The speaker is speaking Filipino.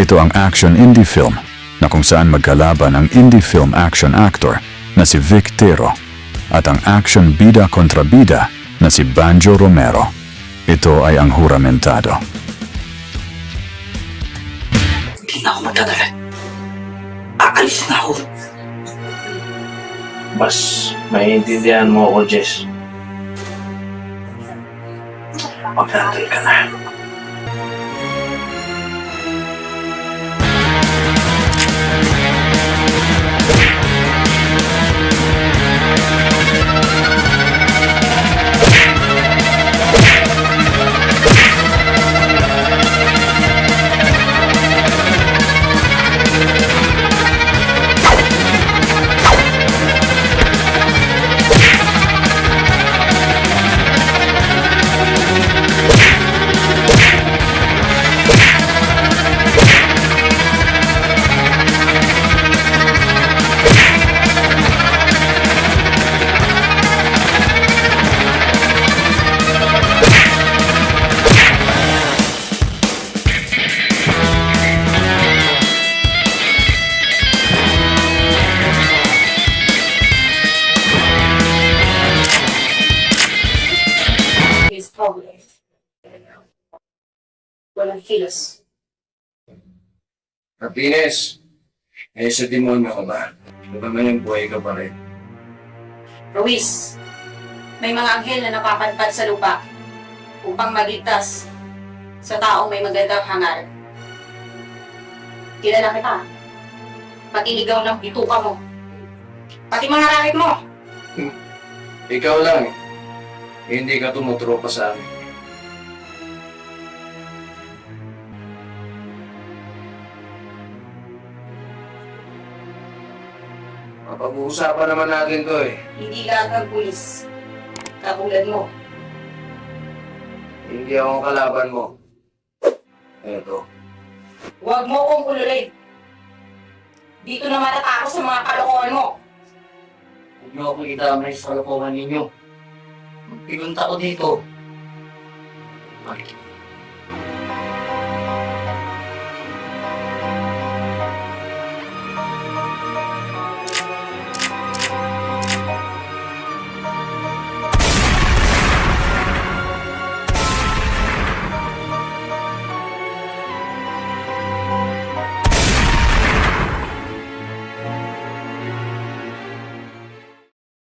Ito ang action indie film na kung saan magkalaban ang indie film action actor na si Vic Tero at ang action bida kontra bida na si Banjo Romero. Ito ay ang huramentado. Hindi na ako magdadala. Aalis na ako. Mas maiintindihan mo ako, Jess. Magdadal ka na. Walang kilos. Martinez, eh sa demonyo ka ba? Ano naman yung buhay ka pa rin? Ruiz, may mga anghel na napapadpad sa lupa upang magligtas sa taong may magandang hangarin. Kilala kita. Patiligaw ng bituka mo. Pati mga racket mo. Ikaw lang eh. Hindi ka tumutropa sa amin. Mapag-uusapan naman natin to eh. Hindi lahat ng pulis. Katulad mo. Hindi ako kalaban mo. Eto. Huwag mo kong ululit. Dito na matatako sa mga kalokohan mo. Huwag niyo akong idamay sa kalokohan ninyo. Pinunta ko dito. Bakit?